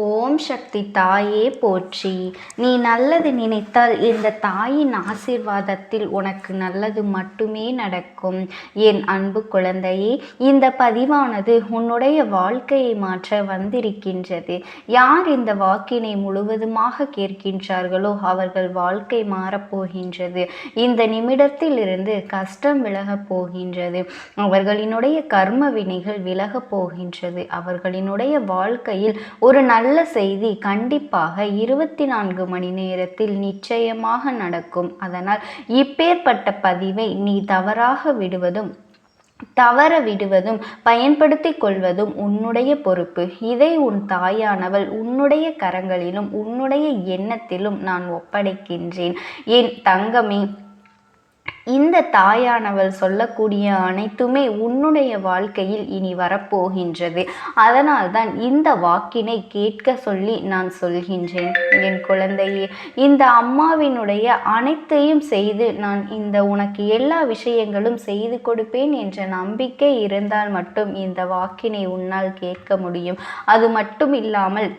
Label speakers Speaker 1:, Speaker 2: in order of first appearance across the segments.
Speaker 1: ஓம் சக்தி தாயே போற்றி. நீ நல்லது நினைத்தால் இந்த தாயின் ஆசீர்வாதத்தில் உனக்கு நல்லது மட்டுமே நடக்கும். என் அன்பு குழந்தையே இந்த பதிவானது உன்னுடைய வாழ்க்கையை மாற்ற வந்திருக்கின்றது. யார் இந்த வாக்கினை முழுவதுமாக கேட்கின்றார்களோ அவர்கள் வாழ்க்கை மாறப்போகின்றது இந்த நிமிடத்தில் இருந்து கஷ்டம் விலகப் போகின்றது. அவர்களினுடைய கர்ம வினைகள் விலகப் போகின்றது. அவர்களினுடைய வாழ்க்கையில் ஒரு நல்ல நல்ல செய்தி கண்டிப்பாக இருபத்தி நான்கு மணி நேரத்தில் நிச்சயமாக நடக்கும். அதனால் இப்பேற்பட்ட பதிவை நீ தவறாக விடுவதும் தவற விடுவதும் பயன்படுத்திக் கொள்வதும் உன்னுடைய பொறுப்பு. இதை உன் தாயானவள் உன்னுடைய கரங்களிலும் உன்னுடைய எண்ணத்திலும் நான் ஒப்படைக்கின்றேன். என் தங்கமே இந்த தாயானவள் சொல்லக்கூடிய அனைத்துமே உன்னுடைய வாழ்க்கையில் இனி வரப்போகின்றது. அதனால்தான் இந்த வாக்கினை கேட்க சொல்லி நான் சொல்கின்றேன். என் குழந்தையே இந்த அம்மாவினுடைய அனைத்தையும் செய்து நான் இந்த உனக்கு எல்லா விஷயங்களும் செய்து கொடுப்பேன் என்ற நம்பிக்கை இருந்தால் மட்டும் இந்த வாக்கினை உன்னால் கேட்க முடியும். அது மட்டும் இல்லாமல்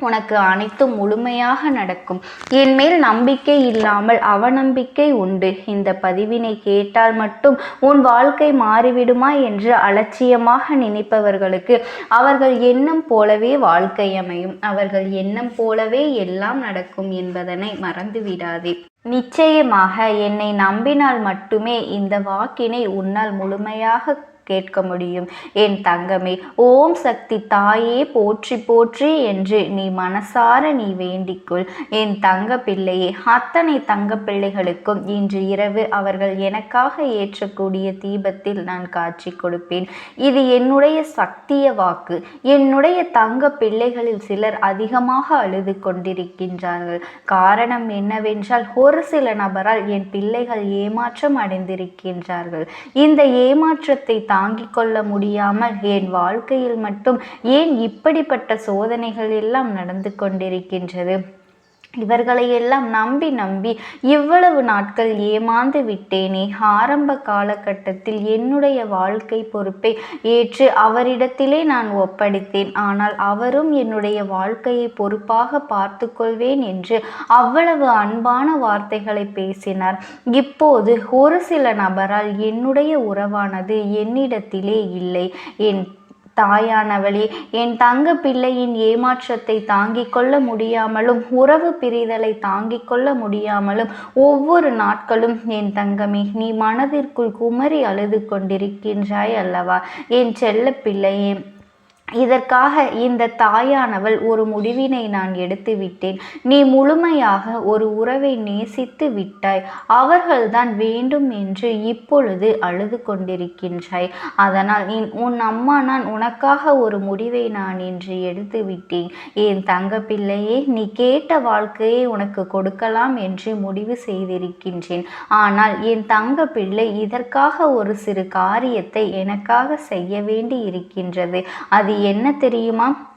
Speaker 1: உனக்கு அனைத்தும் முழுமையாக நடக்கும். என் மேல் நம்பிக்கை இல்லாமல் அவநம்பிக்கை உண்டு. இந்த பதிவினை கேட்டால் மட்டும் உன் வாழ்க்கை மாறிவிடுமா என்று அலட்சியமாக நினைப்பவர்களுக்கு அவர்கள் எண்ணம் போலவே வாழ்க்கை அமையும். அவர்கள் எண்ணம் போலவே எல்லாம் நடக்கும் என்பதனை மறந்துவிடாதே. நிச்சயமாக என்னை நம்பினால் மட்டுமே இந்த வாக்கினை உன்னால் முழுமையாக கேட்க முடியும். என் தங்கமே ஓம் சக்தி தாயே போற்றி போற்றி என்று நீ மனசார நீ வேண்டிக்கொள். என் தங்க பிள்ளையே அத்தனை தங்க பிள்ளைகளுக்கும் இன்று இரவு அவர்கள் எனக்காக ஏற்றக்கூடிய தீபத்தில் நான் காட்சி கொடுப்பேன். இது என்னுடைய சக்திய வாக்கு. என்னுடைய தங்க பிள்ளைகளில் சிலர் அதிகமாக அழுது கொண்டிருக்கின்றார்கள். காரணம் என்னவென்றால் ஒரு சில நபரால் என் பிள்ளைகள் ஏமாற்றம் அடைந்திருக்கின்றார்கள். இந்த ஏமாற்றத்தை தாங்கிக் கொள்ள முடியாமல் என் வாழ்க்கையில் மட்டும் ஏன் இப்படிப்பட்ட சோதனைகள் எல்லாம் நடந்து கொண்டிருக்கின்றது? இவர்களை எல்லாம் நம்பி நம்பி இவ்வளவு நாட்கள் ஏமாந்து விட்டேனே. ஆரம்ப காலகட்டத்தில் என்னுடைய வாழ்க்கை பொறுப்பை ஏற்று அவரிடத்திலே நான் ஒப்படைத்தேன். ஆனால் அவரும் என்னுடைய வாழ்க்கையை பொறுப்பாக பார்த்து கொள்வேன் என்று அவ்வளவு அன்பான வார்த்தைகளை பேசினார். இப்போது ஒரு சில நபரால் என்னுடைய உறவானது என்னிடத்திலே இல்லை. என் தாயானவளே என் தங்க பிள்ளையின் ஏமாற்றத்தை தாங்கிக் கொள்ள முடியாமலும் உறவு பிரிதலை தாங்கிக் கொள்ள முடியாமலும் ஒவ்வொரு நாட்களும் என் தங்கமே நீ மனதிற்குள் குமரி அழுது கொண்டிருக்கின்றாய் அல்லவா? என் செல்ல பிள்ளையே இதற்காக இந்த தாயானவள் ஒரு முடிவினை நான் எடுத்து விட்டேன் நீ முழுமையாக ஒரு உறவை நேசித்து விட்டாய். அவர்கள்தான் வேண்டும் என்று இப்பொழுது அழுது கொண்டிருக்கின்றாய். அதனால் உன் அம்மா நான் உனக்காக ஒரு முடிவை நான் இன்று எடுத்து விட்டேன் என் தங்க பிள்ளையே நீ கேட்ட வாழ்க்கையை உனக்கு கொடுக்கலாம் என்று முடிவு செய்திருக்கின்றேன். ஆனால் என் தங்க பிள்ளை இதற்காக ஒரு சிறு காரியத்தை எனக்காக செய்ய வேண்டி இருக்கின்றது அது என்ன தெரியுமா?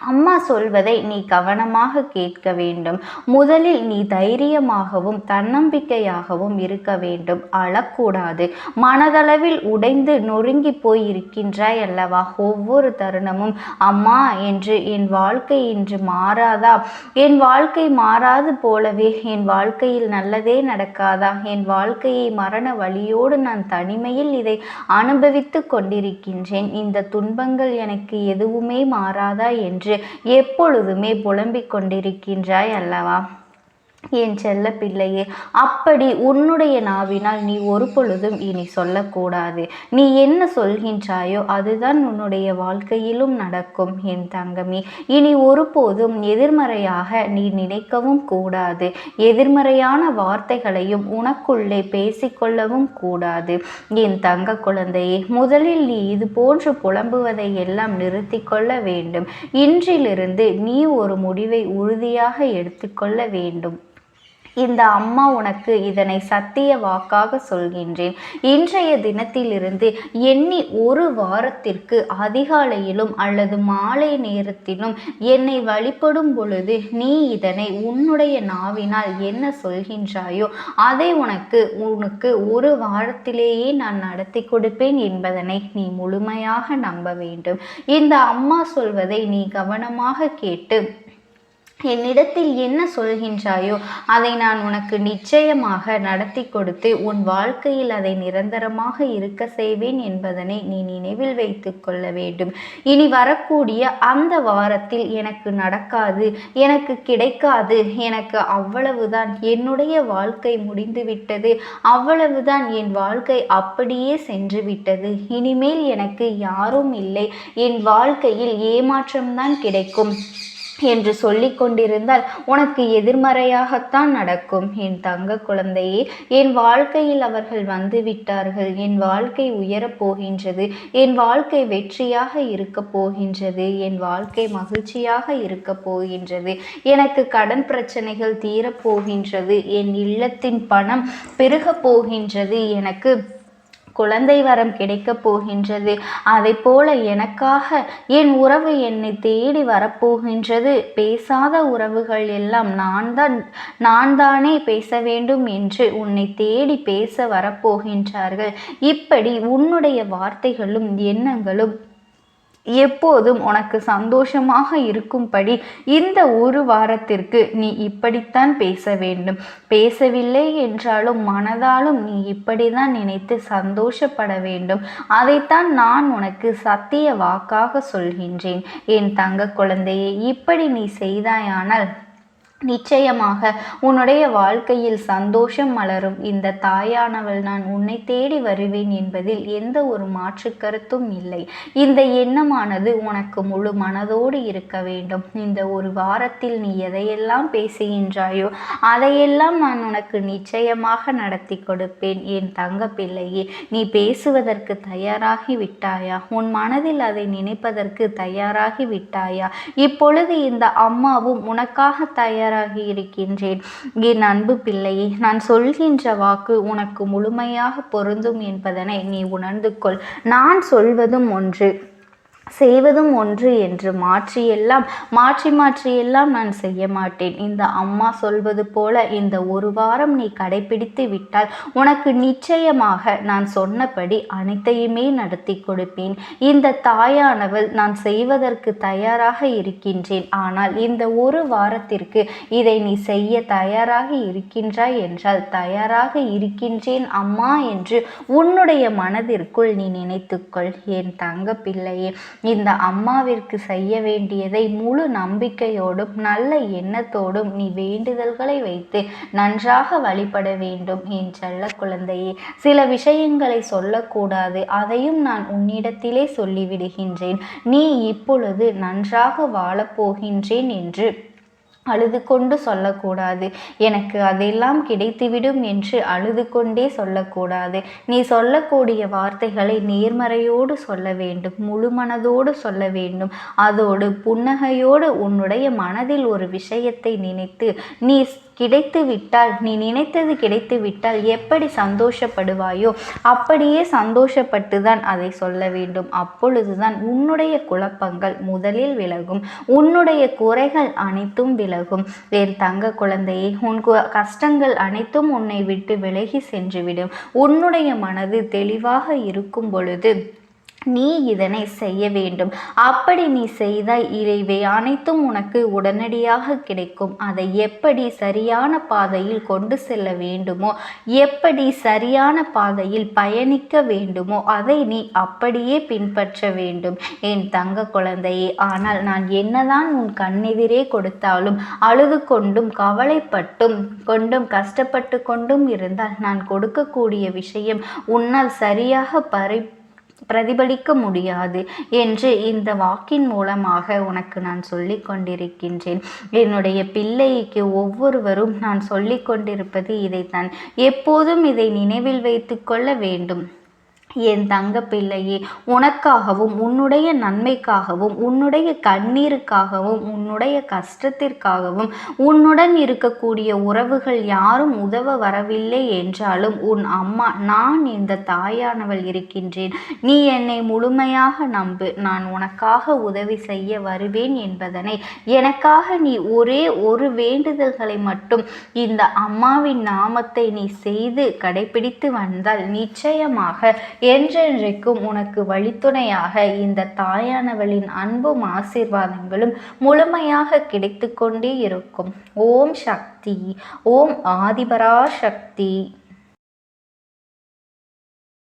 Speaker 1: அம்மா சொல்வதை நீ கவனமாக கேட்க வேண்டும். முதலில் நீ தைரியமாகவும் தன்னம்பிக்கையாகவும் இருக்க வேண்டும். அழக்கூடாது. மனதளவில் உடைந்து நொறுங்கி போய் இருக்கின்றாய் அல்லவா ஒவ்வொரு தருணமும் அம்மா என்று என் வாழ்க்கை இன்று மாறாதா? என் வாழ்க்கை மாறாது போலவே என் வாழ்க்கையில் நல்லதே நடக்காதா? என் வாழ்க்கையை மரண வழியோடு நான் தனிமையில் இதை அனுபவித்து கொண்டிருக்கின்றேன். இந்த துன்பங்கள் எனக்கு எதுவுமே மாறாதா? என்று என்று எப்பொழுதுமே புலம்பிக் கொண்டிருக்கின்றாய் அல்லவா? என் செல்ல பிள்ளையே அப்படி உன்னுடைய நாவினால் நீ ஒரு பொழுதும் இனி சொல்லக்கூடாது. நீ என்ன சொல்கின்றாயோ அதுதான் உன்னுடைய வாழ்க்கையிலும் நடக்கும் என் தங்கமி. இனி ஒருபோதும் எதிர்மறையாக நீ நினைக்கவும் கூடாது. எதிர்மறையான வார்த்தைகளையும் உனக்குள்ளே பேசிக்கொள்ளவும் கூடாது. என் தங்க குழந்தையே முதலில் நீ இது போன்று புலம்புவதை எல்லாம் நிறுத்தி கொள்ள வேண்டும். இன்றிலிருந்து நீ ஒரு முடிவை உறுதியாக எடுத்துக்கொள்ள வேண்டும். இந்த அம்மா உனக்கு இதனை சத்திய வாக்காக சொல்கின்றேன். இன்றைய தினத்திலிருந்து எண்ணி ஒரு வாரத்திற்கு அதிகாலையிலும் அல்லது மாலை நேரத்திலும் என்னை வழிபடும் பொழுது நீ இதனை உன்னுடைய நாவினால் என்ன சொல்கின்றாயோ அதை உனக்கு உனக்கு ஒரு வாரத்திலேயே நான் நடத்தி கொடுப்பேன் என்பதனை நீ முழுமையாக நம்ப வேண்டும். இந்த அம்மா சொல்வதை நீ கவனமாக கேட்டு என்னிடத்தில் என்ன சொல்கின்றாயோ அதை நான் உனக்கு நிச்சயமாக நடத்தி கொடுத்து உன் வாழ்க்கையில் அதை நிரந்தரமாக இருக்க செய்வேன் என்பதனை நீ நினைவில் வைத்து கொள்ள வேண்டும். இனி வரக்கூடிய அந்த வாரத்தில் எனக்கு நடக்காது எனக்கு கிடைக்காது எனக்கு அவ்வளவுதான். என்னுடைய வாழ்க்கை முடிந்துவிட்டது அவ்வளவுதான். என் வாழ்க்கை அப்படியே சென்று விட்டது இனிமேல் எனக்கு யாரும் இல்லை. என் வாழ்க்கையில் ஏமாற்றம்தான் கிடைக்கும். என்று சொல்லிக் கொண்டிருந்தால் உனக்கு எதிர்மறையாகத்தான் நடக்கும். என் தங்க குழந்தையே என் வாழ்க்கையில் அவர்கள் வந்து விட்டார்கள் என் வாழ்க்கை உயரப் போகின்றது. என் வாழ்க்கை வெற்றியாக இருக்க போகின்றது. என் வாழ்க்கை மகிழ்ச்சியாக இருக்க போகின்றது. எனக்கு கடன் பிரச்சனைகள் தீரப்போகின்றது என் இல்லத்தின் பணம் பெருகப் போகின்றது. எனக்கு குழந்தை வரம் கிடைக்கப் போகின்றது. அதை போல எனக்காக என் உறவு என்னை தேடி வரப்போகின்றது. பேசாத உறவுகள் எல்லாம் நான் தான் நான் தானே பேச வேண்டும் என்று உன்னை தேடி பேச வரப்போகின்றார்கள். இப்படி உன்னுடைய வார்த்தைகளும் எண்ணங்களும் எப்போதும் உனக்கு சந்தோஷமாக இருக்கும்படி இந்த ஒரு வாரத்திற்கு நீ இப்படித்தான் பேச வேண்டும். பேசவில்லை என்றாலும் மனதாலும் நீ இப்படிதான் நினைத்து சந்தோஷப்பட வேண்டும். அதைத்தான் நான் உனக்கு சத்திய வாக்காக சொல்கின்றேன். என் தங்க குழந்தையை இப்படி நீ செய்தாயானால் நிச்சயமாக உன்னுடைய வாழ்க்கையில் சந்தோஷம் மலரும். இந்த தாயானவள் நான் உன்னை தேடி வருவேன் என்பதில் எந்த ஒரு மாற்று கருத்தும் இல்லை. இந்த எண்ணமானது உனக்கு முழு மனதோடு இருக்க வேண்டும். இந்த ஒரு வாரத்தில் நீ எதையெல்லாம் பேசுகின்றாயோ அதையெல்லாம் நான் உனக்கு நிச்சயமாக நடத்தி கொடுப்பேன். என் தங்க பிள்ளையே நீ பேசுவதற்கு தயாராகி விட்டாயா? உன் மனதில் அதை நினைப்பதற்கு தயாராகி விட்டாயா? இப்பொழுது இந்த அம்மாவும் உனக்காக தயார் தயாராகி இருக்கின்றேன். என் அன்பு பிள்ளையே நான் சொல்கின்ற வாக்கு உனக்கு முழுமையாக பொருந்தும் என்பதனை நீ உணர்ந்து கொள். நான் சொல்வதும் ஒன்று. செய்வதும் ஒன்று என்று மாற்றியெல்லாம் மாற்றி மாற்றியெல்லாம் நான் செய்ய மாட்டேன். இந்த அம்மா சொல்வது போல இந்த ஒரு வாரம் நீ கடைபிடித்து விட்டால் உனக்கு நிச்சயமாக நான் சொன்னபடி அனைத்தையுமே நடத்தி கொடுப்பேன். இந்த தாயானவள் நான் செய்வதற்கு தயாராக இருக்கின்றேன். ஆனால் இந்த ஒரு வாரத்திற்கு இதை நீ செய்ய தயாராக இருக்கின்றாய் என்றால் தயாராக இருக்கின்றேன் அம்மா என்று உன்னுடைய மனதிற்குள் நீ நினைத்துக்கொள். என் தங்க பிள்ளையே இந்த அம்மாவிற்கு செய்ய வேண்டியதை முழு நம்பிக்கையோடும் நல்ல எண்ணத்தோடும் நீ வேண்டுதல்களை வைத்து நன்றாக வழிபட வேண்டும் என் செல்ல குழந்தையே. சில விஷயங்களை சொல்லக்கூடாது அதையும் நான் உன்னிடத்திலே சொல்லிவிடுகின்றேன். நீ இப்பொழுது நன்றாக வாழப்போகின்றேன் என்று அழுது கொண்டு சொல்லக்கூடாது. எனக்கு அதெல்லாம் கிடைத்துவிடும் என்று அழுது கொண்டே சொல்லக்கூடாது. நீ சொல்லக்கூடிய வார்த்தைகளை நேர்மறையோடு சொல்ல வேண்டும். முழு மனதோடு சொல்ல வேண்டும். அதோடு புன்னகையோடு உன்னுடைய மனதில் ஒரு விஷயத்தை நினைத்து நீ கிடைத்து விட்டால் நீ நினைத்தது கிடைத்து விட்டால் எப்படி சந்தோஷப்படுவாயோ அப்படியே சந்தோஷப்பட்டு தான் அதை சொல்ல வேண்டும். அப்பொழுதுதான் உன்னுடைய குழப்பங்கள் முதலில் விலகும். உன்னுடைய குறைகள் அனைத்தும் விலகும். வேறு தங்க குழந்தையே உன் கஷ்டங்கள் அனைத்தும் உன்னை விட்டு விலகி சென்றுவிடும். உன்னுடைய மனது தெளிவாக இருக்கும் பொழுது நீ இதனை செய்ய வேண்டும். அப்படி நீ செய்தால் இறைவை அனைத்தும் உனக்கு உடனடியாக கிடைக்கும். அதை எப்படி சரியான பாதையில் கொண்டு செல்ல வேண்டுமோ எப்படி சரியான பாதையில் பயணிக்க வேண்டுமோ அதை நீ அப்படியே பின்பற்ற வேண்டும். என் தங்க குழந்தையே ஆனால் நான் என்னதான் உன் கண்ணெதிரே கொடுத்தாலும் அழுது கொண்டும் கவலைப்பட்டும் கொண்டும் கஷ்டப்பட்டு கொண்டும் இருந்தால் நான் கொடுக்கக்கூடிய விஷயம் உன்னால் சரியாக பறி பிரதிபலிக்க முடியாது என்று இந்த வாக்கின் மூலமாக உனக்கு நான் சொல்லி கொண்டிருக்கின்றேன். என்னுடைய பிள்ளைக்கு ஒவ்வொருவரும் நான் சொல்லி கொண்டிருப்பது இதைத்தான். எப்போதும் இதை நினைவில் வைத்து கொள்ள வேண்டும். என் தங்க பிள்ளையே உனக்காகவும் உன்னுடைய நன்மைக்காகவும் உன்னுடைய கண்ணீருக்காகவும் உன்னுடைய கஷ்டத்திற்காகவும் உன்னுடன் இருக்கக்கூடிய உறவுகள் யாரும் உதவ வரவில்லை என்றாலும் உன் அம்மா நான் இந்த தாயானவள் இருக்கின்றேன். நீ என்னை முழுமையாக நம்பு. நான் உனக்காக உதவி செய்ய வருவேன் என்பதனை. எனக்காக நீ ஒரே ஒரு வேண்டுதல்களை மட்டும் இந்த அம்மாவின் நாமத்தை நீ செய்து கடைபிடித்து வந்தால் நிச்சயமாக என்றென்றைக்கும் உனக்கு வழித்துணையாக இந்த தாயானவளின் அன்பும் ஆசீர்வாதங்களும் முழுமையாக கிடைத்து கொண்டே இருக்கும். ஓம் சக்தி ஓம் ஆதிபரா சக்தி